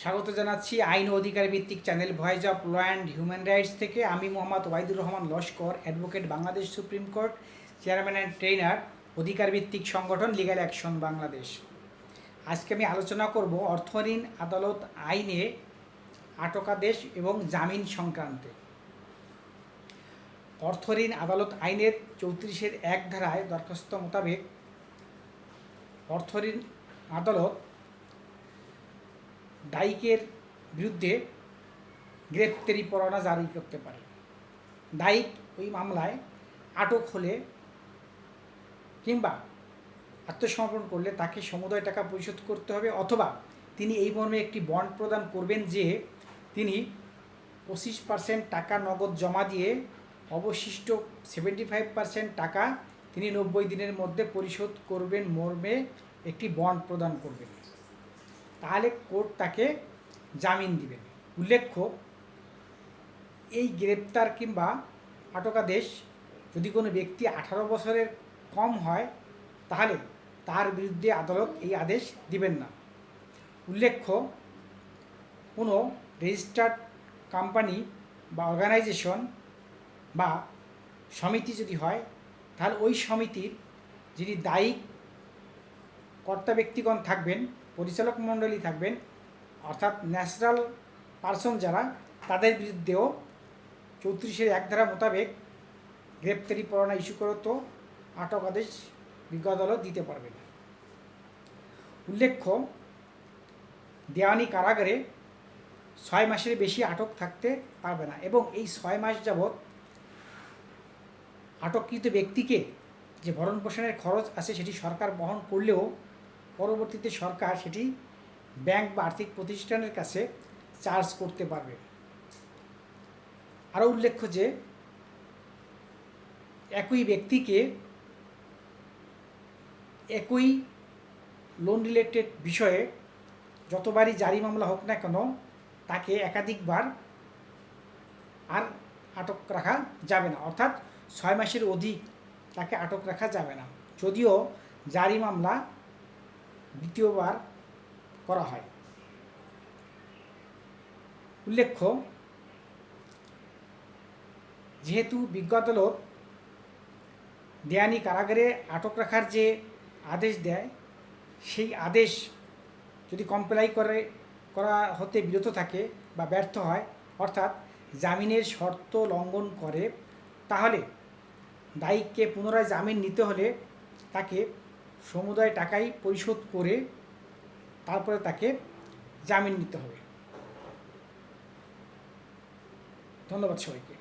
স্বাগত জানাচ্ছি আইন অধিকার ভিত্তিক channel voice of law and human rights থেকে। আমি Mohammad Waidur Rahman Laskar, advocate Bangladesh supreme court, chairman and trainer অধিকার ভিত্তিক সংগঠন লিগ্যাল অ্যাকশন বাংলাদেশ। আজকে আমি আলোচনা করব অর্থঋণ, আদালত, আইনে আটকাদেশ এবং জামিন সংক্রান্তে। অর্থঋণ, আদালত, আইনের চৌত্রিশের এক ধারায় দরখাস্ত মোতাবেক অর্থঋণ, আদালত দায়িকের বিরুদ্ধে গ্রেপ্তারি পরোয়ানা জারি করতে পারে। দায়িক ওই মামলায় আটক হলে কিংবা আত্মসমর্পণ করলে তাকে সমুদয় টাকা পরিশোধ করতে হবে অথবা তিনি এই মর্মে একটি বন্ড প্রদান করবেন যে তিনি পঁচিশ পার্সেন্ট টাকা নগদ জমা দিয়ে অবশিষ্ট সেভেন্টি ফাইভ পার্সেন্ট টাকা তিনি নব্বই দিনের মধ্যে পরিশোধ করবেন মর্মে একটি বন্ড প্রদান করবেন। তাহলে কোর্ট তাকে জামিন দিবেন। উল্লেখ্য, এই গ্রেপ্তার কিংবা আটকাদেশ যদি কোনো ব্যক্তি আঠারো বছরের কম হয়, তাহলে তার বিরুদ্ধে আদালত এই আদেশ দিবেন না। উল্লেখ্য, কোনো রেজিস্টার্ড কোম্পানি বা অর্গানাইজেশন বা সমিতি যদি হয়, তাহলে ওই সমিতির যিনি দায়ী কর্তা ব্যক্তিগণ থাকবেন, পরিচালক মণ্ডলী থাকবেন, অর্থাৎ ন্যাচারাল পার্সন যারা, তাদের বিরুদ্ধেও চৌত্রিশের এক ধারা মোতাবেক গ্রেপ্তারি পরোয়ানা ইস্যু করে তো আটক আদেশ বিজ্ঞ আদালত দিতে পারবেন। উল্লেখ্য, দেওয়ানি কারাগারে ছয় মাসের বেশি আটক থাকতে পারবে না এবং এই ছয় মাস যাবৎ আটককৃত ব্যক্তিকে যে ভরণ পোষণের খরচ আছে সেটি সরকার বহন করলেও পরবর্তীতে সরকার সেটি ব্যাংক বা আর্থিক প্রতিষ্ঠানের কাছে চার্জ করতে পারবে। আরও উল্লেখ্য যে, একই ব্যক্তিকে একই লোন রিলেটেড বিষয়ে যতবারই জারি মামলা হোক না কেন, তাকে একাধিকবার আর আটক রাখা যাবে না। অর্থাৎ ছয় মাসের অধিক তাকে আটক রাখা যাবে না। যদিও জারি মামলা দ্বিতীয়বার করা হয়। উল্লেখ্য, যেহেতু বিজ্ঞ আদালত দেয়ানি কারাগারে আটক রাখার যে আদেশ দেয়, সেই আদেশ যদি কমপ্লাই করে, করা হতে বিরত থাকে বা ব্যর্থ হয়, অর্থাৎ জামিনের শর্ত লঙ্ঘন করে, তাহলে দায়িককে পুনরায় জামিন নিতে হলে তাকে সমুদায় টাকাই পরিশোধ করে তারপরে তাকে জামিন নিতে হবে। ধন্যবাদ সবাইকে।